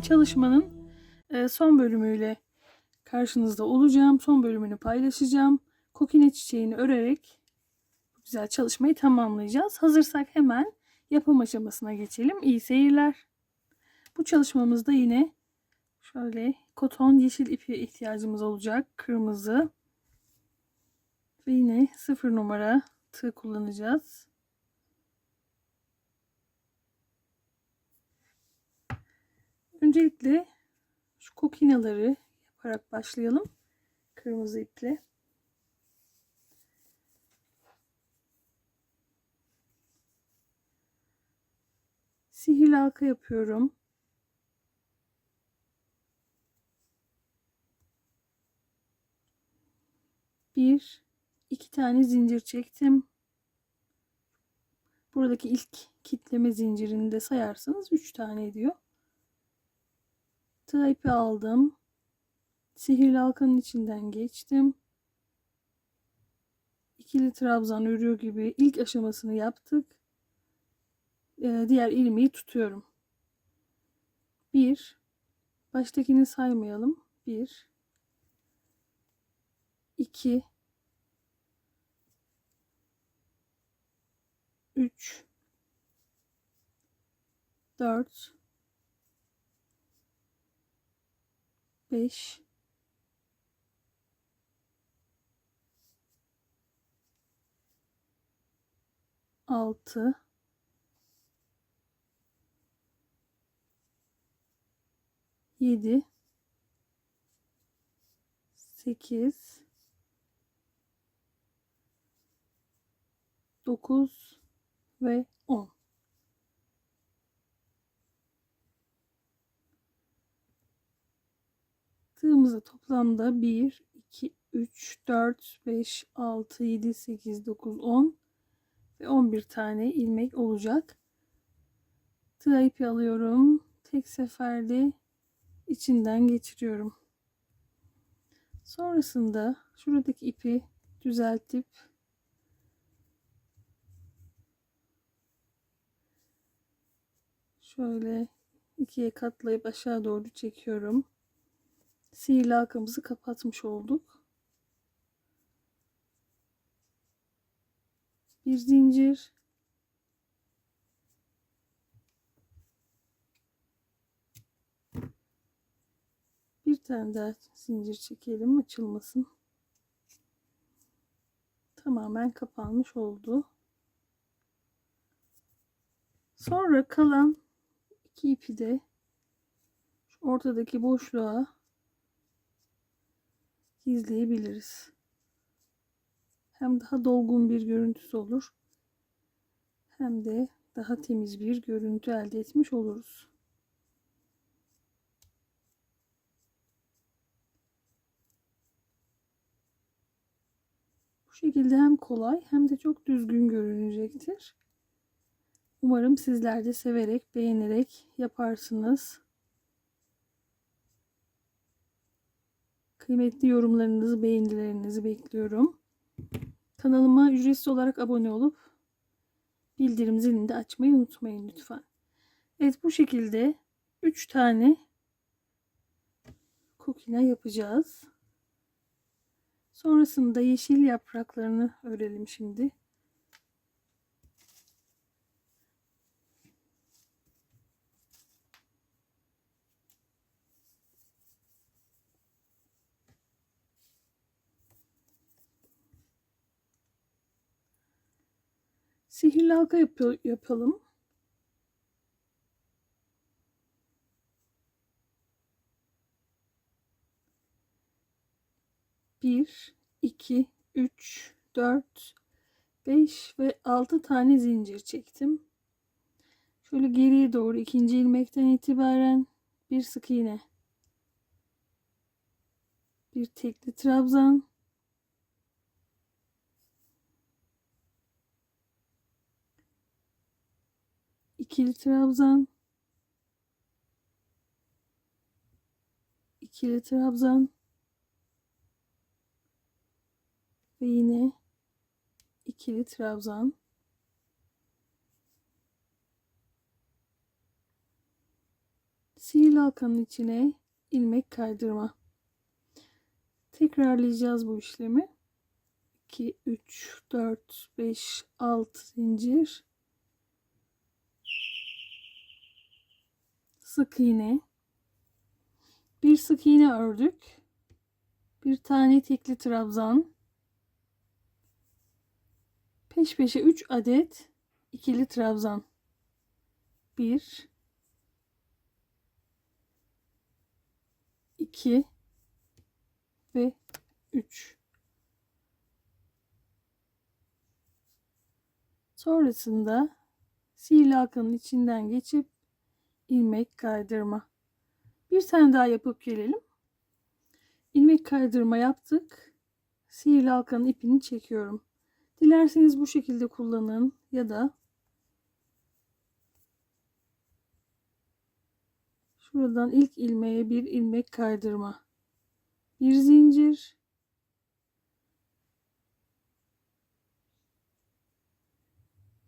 güzel çalışmanın e, son bölümüyle karşınızda olacağım. Son bölümünü paylaşacağım. Kokine çiçeğini örerek güzel çalışmayı tamamlayacağız. Hazırsak hemen yapım aşamasına geçelim. İyi seyirler. Bu çalışmamızda yine şöyle koton yeşil ipi ihtiyacımız olacak. Kırmızı ve yine sıfır numara tığ kullanacağız. Öncelikle şu kokinaları yaparak başlayalım. Kırmızı iple. Sihirli halka yapıyorum. Bir, iki tane zincir çektim. Buradaki ilk kitleme zincirini de sayarsanız üç tane ediyor. Tığ ipi aldım. Sihirli halkanın içinden geçtim. İkili trabzan örüyor gibi ilk aşamasını yaptık. Ee, diğer ilmeği tutuyorum. Bir. Baştakini saymayalım. Bir. iki, Üç. Dört. 5 6 7 8 9 ve 10 Tığımızı toplamda 1, 2, 3, 4, 5, 6, 7, 8, 9, 10 ve 11 tane ilmek olacak. Tığ ipi alıyorum. Tek seferde içinden geçiriyorum. Sonrasında şuradaki ipi düzeltip şöyle ikiye katlayıp aşağı doğru çekiyorum sihirli halkamızı kapatmış olduk. Bir zincir. Bir tane daha zincir çekelim açılmasın. Tamamen kapanmış oldu. Sonra kalan iki ipi de ortadaki boşluğa gizleyebiliriz. Hem daha dolgun bir görüntüsü olur. Hem de daha temiz bir görüntü elde etmiş oluruz. Bu şekilde hem kolay hem de çok düzgün görünecektir. Umarım sizler de severek, beğenerek yaparsınız. Kıymetli yorumlarınızı, beğenilerinizi bekliyorum. Kanalıma ücretsiz olarak abone olup bildirim zilini de açmayı unutmayın lütfen. Evet bu şekilde 3 tane kokina yapacağız. Sonrasında yeşil yapraklarını örelim şimdi. Sihirli halka yap yapalım. Bir, iki, üç, dört, beş ve altı tane zincir çektim. Şöyle geriye doğru ikinci ilmekten itibaren bir sık iğne. Bir tekli trabzan. İkili trabzan ikili trabzan ve yine ikili trabzan Sihirli halkanın içine ilmek kaydırma. Tekrarlayacağız bu işlemi. 2, 3, 4, 5, 6 zincir. Sık iğne. Bir sık iğne ördük. Bir tane tekli trabzan. Peş peşe 3 adet ikili trabzan. 1 2 ve 3. Sonrasında sihirli halkanın içinden geçip ilmek kaydırma. Bir tane daha yapıp gelelim. İlmek kaydırma yaptık. Sihirli halkanın ipini çekiyorum. Dilerseniz bu şekilde kullanın ya da şuradan ilk ilmeğe bir ilmek kaydırma. Bir zincir.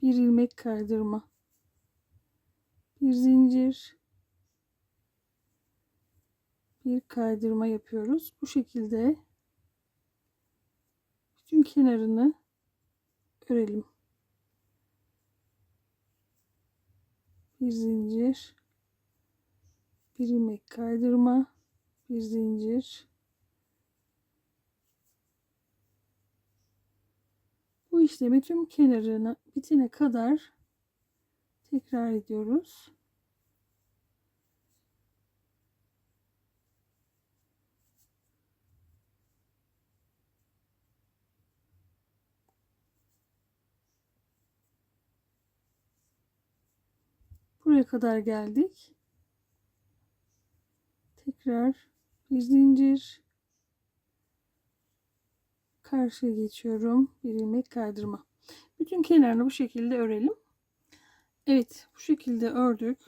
Bir ilmek kaydırma. Bir zincir. Bir kaydırma yapıyoruz. Bu şekilde bütün kenarını örelim. Bir zincir, bir ilmek kaydırma, bir zincir. Bu işlemi tüm kenarına bitene kadar tekrar ediyoruz. Buraya kadar geldik. Tekrar bir zincir. Karşıya geçiyorum. Bir ilmek kaydırma. Bütün kenarını bu şekilde örelim. Evet bu şekilde ördük.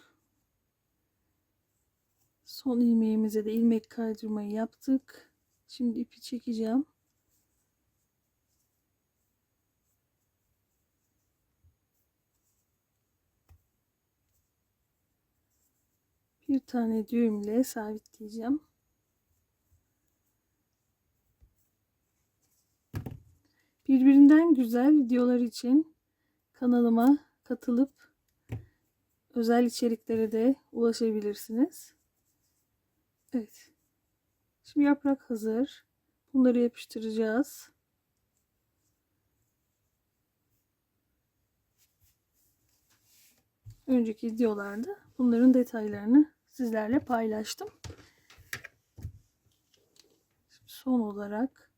Son ilmeğimize de ilmek kaydırmayı yaptık. Şimdi ipi çekeceğim. bir tane düğümle sabitleyeceğim. Birbirinden güzel videolar için kanalıma katılıp özel içeriklere de ulaşabilirsiniz. Evet. Şimdi yaprak hazır. Bunları yapıştıracağız. Önceki videolarda bunların detaylarını sizlerle paylaştım. Son olarak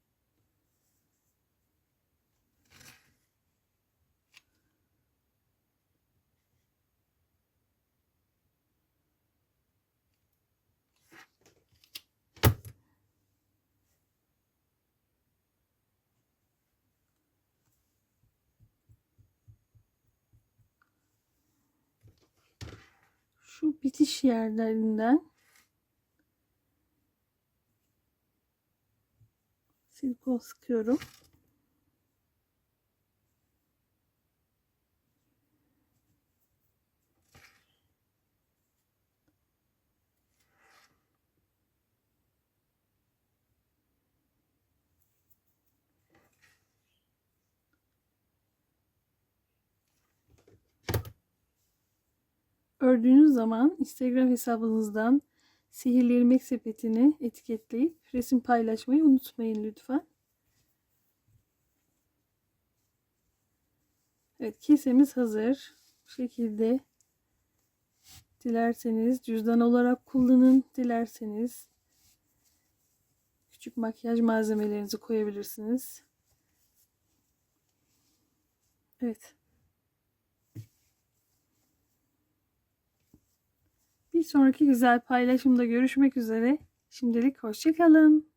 şu bitiş yerlerinden silikon sıkıyorum. Ördüğünüz zaman Instagram hesabınızdan Sihirli İlmek Sepeti'ni etiketleyip resim paylaşmayı unutmayın lütfen. Evet kesemiz hazır. Bu şekilde dilerseniz cüzdan olarak kullanın. Dilerseniz küçük makyaj malzemelerinizi koyabilirsiniz. Evet. Bir sonraki güzel paylaşımda görüşmek üzere. Şimdilik hoşçakalın.